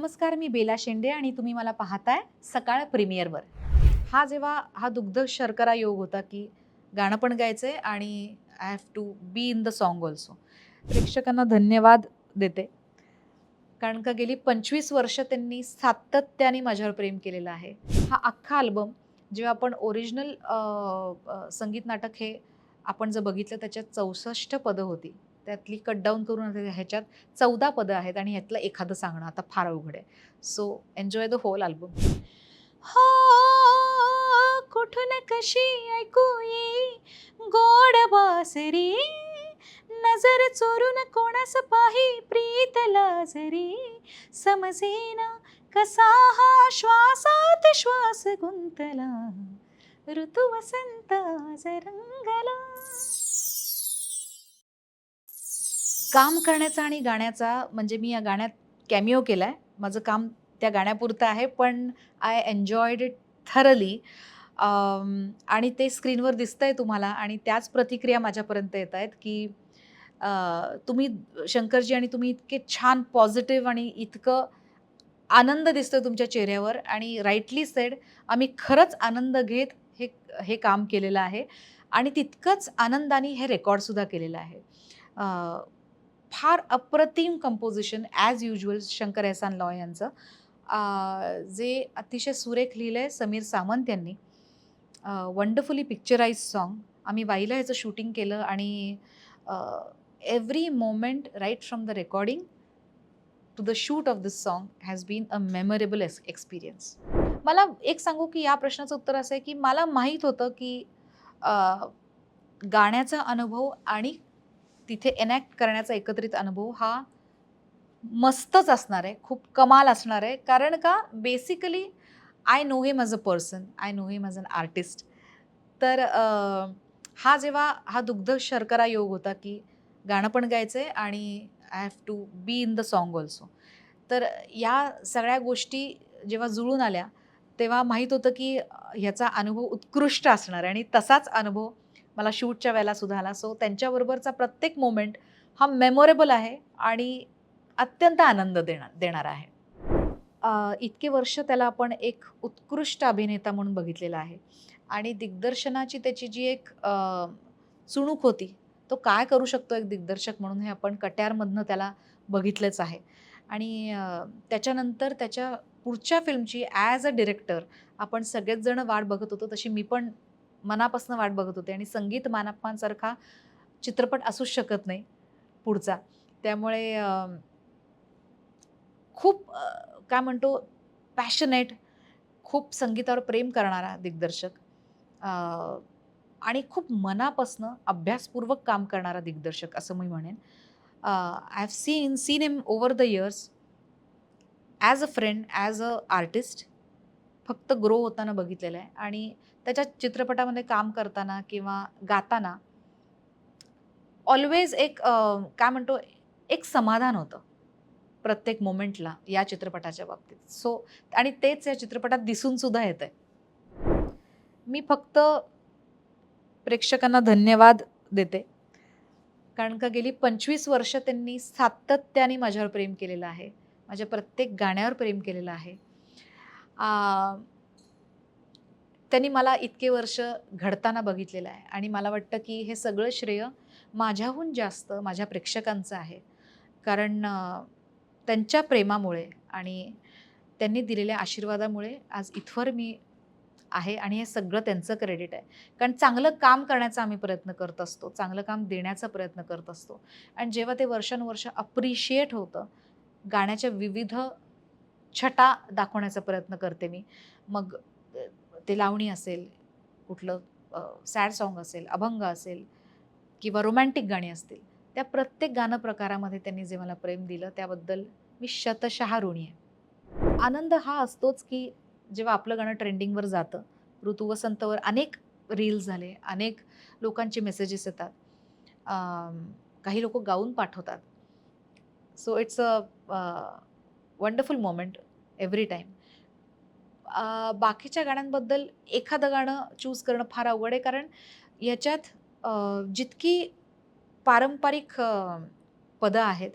नमस्कार मी बेला शेंडे आणि तुम्ही मला पाहताय सकाळ प्रीमियरवर. हा जेव्हा हा दुग्ध शर्करा योग होता की गाणं पण गायचं आहे आणि I have to be in the song also प्रेक्षकांना धन्यवाद देते. कारण का गेली पंचवीस वर्ष त्यांनी सातत्याने माझ्यावर प्रेम केलेलं आहे. हा अख्खा अल्बम जेव्हा आपण ओरिजिनल संगीत नाटक हे आपण जर बघितलं त्याच्यात चौसष्ट पदं होती. त्यातली कट डाऊन करून आता ह्याच्यात चौदा पदं आहेत आणि ह्यातलं एखादं सांगणं आता फार अवघड आहे. So enjoy the whole album हो कुठून कशी ऐकू गोड बासरी. नजर चोरून कोणास पाही प्रीत लाजरी. समजेना कसा हा श्वासात श्वास गुंतला. ऋतू वसंत रंगला काम करण्याचा आणि गाण्याचा म्हणजे मी या गाण्यात कॅमिओ केला आहे माझं काम त्या गाण्यापुरतं आहे पण आय एन्जॉयड इट थरली आणि ते स्क्रीनवर दिसतंय तुम्हाला आणि त्याच प्रतिक्रिया माझ्यापर्यंत येत आहेत की तुम्ही शंकरजी आणि तुम्ही इतके छान पॉझिटिव्ह आणि इतकं आनंद दिसतो तुमच्या चेहऱ्यावर आणि राईटली सेड आम्ही खरंच आनंद घेत हे हे काम केलेलं आहे. आणि तितकंच आनंदाने हे रेकॉर्डसुद्धा केलेलं आहे. फार अप्रतिम कंपोजिशन ॲज युजल शंकर एहसान लॉ यांचं. जे अतिशय सुरेख लिहिलं आहे समीर सावंत यांनी. वंडरफुली पिक्चराईज सॉन्ग आम्ही वाईला ह्याचं शूटिंग केलं आणि every moment right from the recording to the shoot of this song has been a memorable experience मला एक सांगू की या प्रश्नाचं उत्तर असं आहे की मला माहीत होतं की गाण्याचा अनुभव आणि तिथे एनॅक्ट करण्याचा एकत्रित अनुभव हा मस्तच असणार आहे खूप कमाल असणार आहे. कारण का? Basically I know him as a person I know him as an artist तर हा जेव्हा हा दुग्ध शर्करा योग होता की गाणं पण गायचं आहे आणि I have to be in the song also तर या सगळ्या गोष्टी जेव्हा जुळून आल्या तेव्हा माहीत होतं की ह्याचा अनुभव उत्कृष्ट असणार आहे आणि तसाच अनुभव मला शूटच्या वेळेला सुद्धा आला. सो त्यांच्याबरोबरचा प्रत्येक मोमेंट हा मेमोरेबल आहे आणि अत्यंत आनंद देणार देणार आहे. इतके वर्ष त्याला आपण एक उत्कृष्ट अभिनेता म्हणून बघितलेला आहे. आणि दिग्दर्शनाची त्याची जी एक चुणूक होती तो काय करू शकतो एक दिग्दर्शक म्हणून हे आपण कट्यारमधनं त्याला बघितलंच आहे. आणि त्याच्यानंतर त्याच्या पुढच्या फिल्मची ॲज अ डिरेक्टर आपण सगळेच जण वाट बघत होतो तशी मी पण मनापासून वाट बघत होते आणि संगीत मानपांसारखा चित्रपट असूच शकत नाही पुढचा. त्यामुळे खूप काय म्हणतो पॅशनेट खूप संगीतावर प्रेम करणारा दिग्दर्शक आणि खूप मनापासनं अभ्यासपूर्वक काम करणारा दिग्दर्शक असं मी म्हणेन. I have seen scene M over the years as a friend as a artist फक्त ग्रो होताना बघितलेलं आहे. आणि त्याच्या चित्रपटामध्ये काम करताना किंवा गाताना ऑलवेज एक काय म्हणतो एक समाधान होतं प्रत्येक मोमेंटला या चित्रपटाच्या बाबतीत. सो आणि तेच या चित्रपटात दिसून सुद्धा येत आहे मी फक्त प्रेक्षकांना धन्यवाद देते. कारण का गेली पंचवीस वर्ष त्यांनी सातत्याने माझ्यावर प्रेम केलेलं आहे. माझ्या प्रत्येक गाण्यावर प्रेम केलेलं आहे. त्यांनी मला इतके वर्ष घडताना बघितलेलं आहे. आणि मला वाटतं की हे सगळं श्रेय माझ्याहून जास्त माझ्या प्रेक्षकांचं आहे. कारण त्यांच्या प्रेमामुळे आणि त्यांनी दिलेल्या आशीर्वादामुळे आज इथवर मी आहे आणि हे सगळं त्यांचं क्रेडिट आहे. कारण चांगलं काम करण्याचा आम्ही प्रयत्न करत असतो. चांगलं काम देण्याचा प्रयत्न करत असतो. आणि जेव्हा ते वर्षानुवर्ष अप्रिशिएट होतं गाण्याच्या विविध छटा दाखवण्याचा प्रयत्न करते मी. मग ते लावणी असेल कुठलं सॅड सॉन्ग असेल अभंग असेल किंवा रोमॅन्टिक गाणी असतील त्या प्रत्येक गाणं प्रकारामध्ये त्यांनी जे मला प्रेम दिलं त्याबद्दल मी शतशः ऋणी आहे. आनंद हा असतोच की जेव्हा आपलं गाणं ट्रेंडिंगवर जातं ऋतू वसंतवर अनेक रील्स झाले अनेक लोकांचे मेसेजेस येतात काही लोक गाऊन पाठवतात. So it's a wonderful moment every time बाकीच्या गाण्यांबद्दल एखादं गाणं चूज करणं फार अवघड आहे कारण याच्यात जितकी पारंपरिक पदं आहेत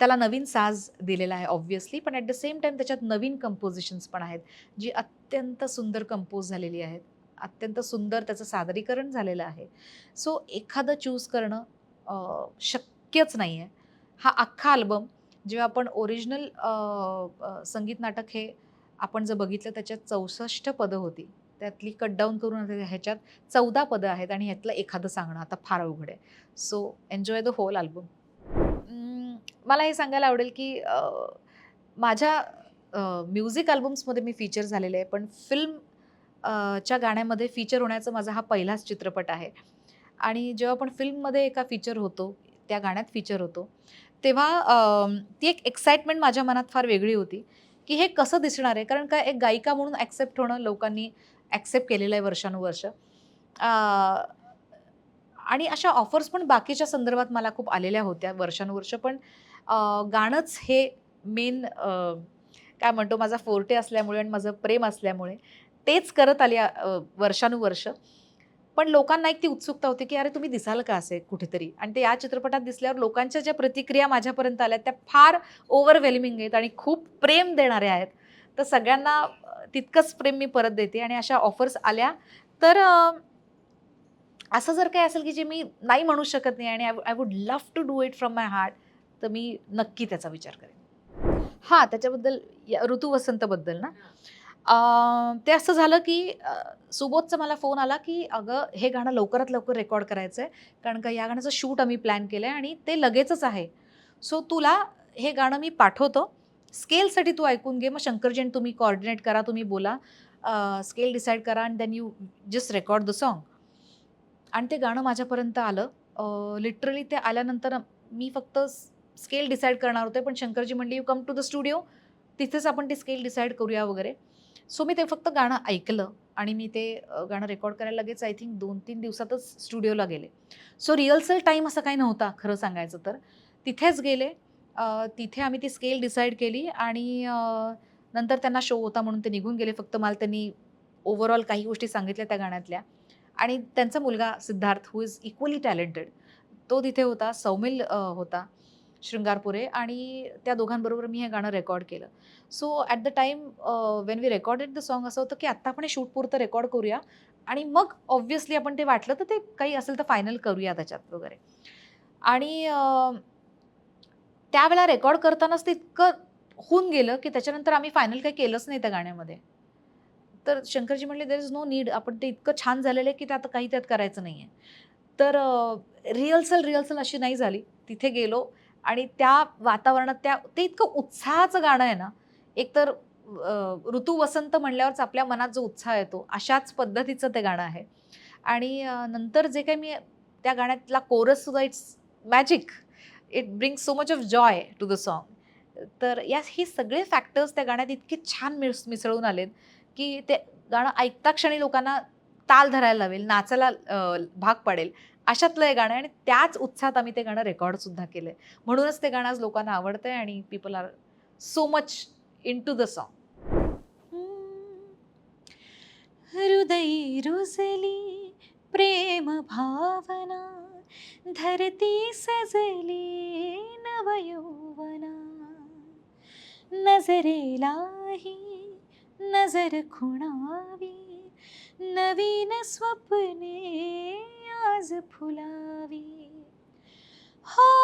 त्याला नवीन साज दिलेला आहे ऑब्व्हियसली पण ॲट द सेम टाईम त्याच्यात नवीन कंपोजिशन्स पण आहेत जी अत्यंत सुंदर कंपोज झालेली आहेत अत्यंत सुंदर त्याचं सादरीकरण झालेलं आहे. सो एखादं चूज करणं शक्यच नाही आहे हा अख्खा अल्बम जेव्हा आपण ओरिजिनल संगीत नाटक हे आपण जर बघितलं त्याच्यात चौसष्ट पदं होती. त्यातली कट डाऊन करून ह्याच्यात चौदा पदं आहेत आणि ह्यातलं एखादं सांगणं आता फार अवघड आहे. So enjoy the whole album मला हे सांगायला आवडेल की माझ्या म्युझिक अल्बम्समध्ये मी फीचर झालेले आहे पण फिल्म च्या गाण्यामध्ये फीचर होण्याचा माझा हा पहिलाच चित्रपट आहे. आणि जेव्हा आपण फिल्ममध्ये एका फीचर होतो त्या गाण्यात फीचर होतो तेव्हा ती एक एक्साइटमेंट माझ्या मनात फार वेगळी होती की हे कसं दिसणार आहे? कारण काय एक गायिका म्हणून ॲक्सेप्ट होणं लोकांनी ॲक्सेप्ट केलेलं आहे वर्षानुवर्ष. आणि अशा ऑफर्स पण बाकीच्या संदर्भात मला खूप आलेल्या होत्या वर्षानुवर्ष. पण गाणंच हे मेन काय म्हणतो माझा फोर्टे असल्यामुळे आणि माझं प्रेम असल्यामुळे तेच करत आले वर्षानुवर्ष. पण लोकांना एक ती उत्सुकता होती की अरे तुम्ही दिसाल का असे कुठेतरी? आणि ते या चित्रपटात दिसल्यावर लोकांच्या ज्या प्रतिक्रिया माझ्यापर्यंत आल्या त्या फार ओव्हरवेल्मिंग आहेत आणि खूप प्रेम देणाऱ्या आहेत. तर सगळ्यांना तितकंच प्रेम मी परत देते आणि अशा ऑफर्स आल्या. तर असं जर काही असेल की जे मी नाही म्हणू शकत नाही आणि I I would love to do it from my heart तर मी नक्की त्याचा विचार करेन. हां त्याच्याबद्दल या- ऋतू वसंतबद्दल ना? ते असं झालं की सुबोधचं सुबोधचा मला फोन आला की अगं हे गाणं लवकरात लवकर रेकॉर्ड करायचं आहे कारण का या गाण्याचं शूट आम्ही प्लॅन केलं आहे आणि ते लगेचच आहे. सो तुला हे गाणं मी पाठवतो. स्केलसाठी तू ऐकून घे. मग शंकरजीन तुम्ही कॉर्डिनेट करा तुम्ही बोला. स्केल डिसाईड करा आणि then you just record the song आणि ते गाणं माझ्यापर्यंत आलं. लिटरली ते आल्यानंतर मी फक्त स्केल डिसाईड करणार होते. पण शंकरजी म्हणली you come to the studio तिथेच आपण ते स्केल डिसाईड करूया वगैरे. सो मी ते फक्त गाणं ऐकलं आणि मी ते गाणं रेकॉर्ड करायला लगेच आय थिंक दोन तीन दिवसातच स्टुडिओला गेले. सो रिहर्सल टाईम असा काही नव्हता खरं सांगायचं तर. तिथेच गेले. तिथे आम्ही ती स्केल डिसाईड केली आणि नंतर त्यांना शो होता म्हणून ते निघून गेले. फक्त मला त्यांनी ओव्हरऑल काही गोष्टी सांगितल्या त्या गाण्यातल्या. आणि त्यांचा मुलगा Siddharth who is equally talented तो तिथे होता सौमिल होता. शृंगारपुरे आणि त्या दोघांबरोबर मी हे गाणं रेकॉर्ड केलं. So at the time when we recorded the song असं होतं की आत्ता आपण हे शूटपुरतं रेकॉर्ड करूया आणि मग ऑब्व्हियसली आपण ते वाटलं तर ते काही असेल तर फायनल करूया त्याच्यात वगैरे. आणि त्यावेळेला रेकॉर्ड करतानाच ते इतकं होऊन गेलं की त्याच्यानंतर आम्ही फायनल काही केलंच नाही त्या गाण्यामध्ये. तर शंकरजी म्हटले देर इज नो नीड आपण ते इतकं छान झालेलं आहे की ते आता काही त्यात करायचं नाही आहे तर रिहर्सल रिहर्सल अशी नाही झाली. तिथे गेलो. आणि त्या वातावरणात त्या ते इतकं उत्साहाचं गाणं आहे ना एकतर ऋतू वसंत म्हणल्यावरच आपल्या मनात जो उत्साह येतो अशाच पद्धतीचं ते गाणं आहे. आणि नंतर जे काही मी त्या गाण्यातला कोरस सुद्धा it's magic it bring so much of joy to the song. तर या हे सगळे फॅक्टर्स त्या गाण्यात इतके छान मिस मिसळून आलेत की ते गाणं ऐकता क्षणी लोकांना ताल धरायला लावेल नाचायला भाग पडेल. अशातलं हे गाणं आणि त्याच उत्साहात आम्ही ते गाणं रेकॉर्डसुद्धा केलं आहे म्हणूनच ते गाणं आज लोकांना आवडतं आहे आणि people are so much into the song हृदयी रुजली प्रेम भावना धरती सजली नवयौवना नजरेलाही नजर खुणावी नवीन स्वप्ने आज फुलावी. हो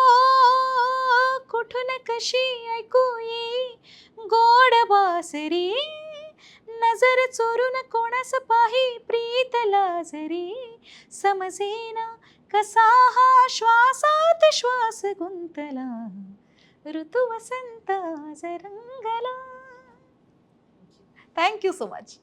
कुठून कशी ऐकू येई? गोड बासरी. नजर चोरून कोणास पाही प्रीत लाजरी. समजेना कसा हा श्वासात श्वास गुंतला. ऋतू वसंत रंगला. Thank you so much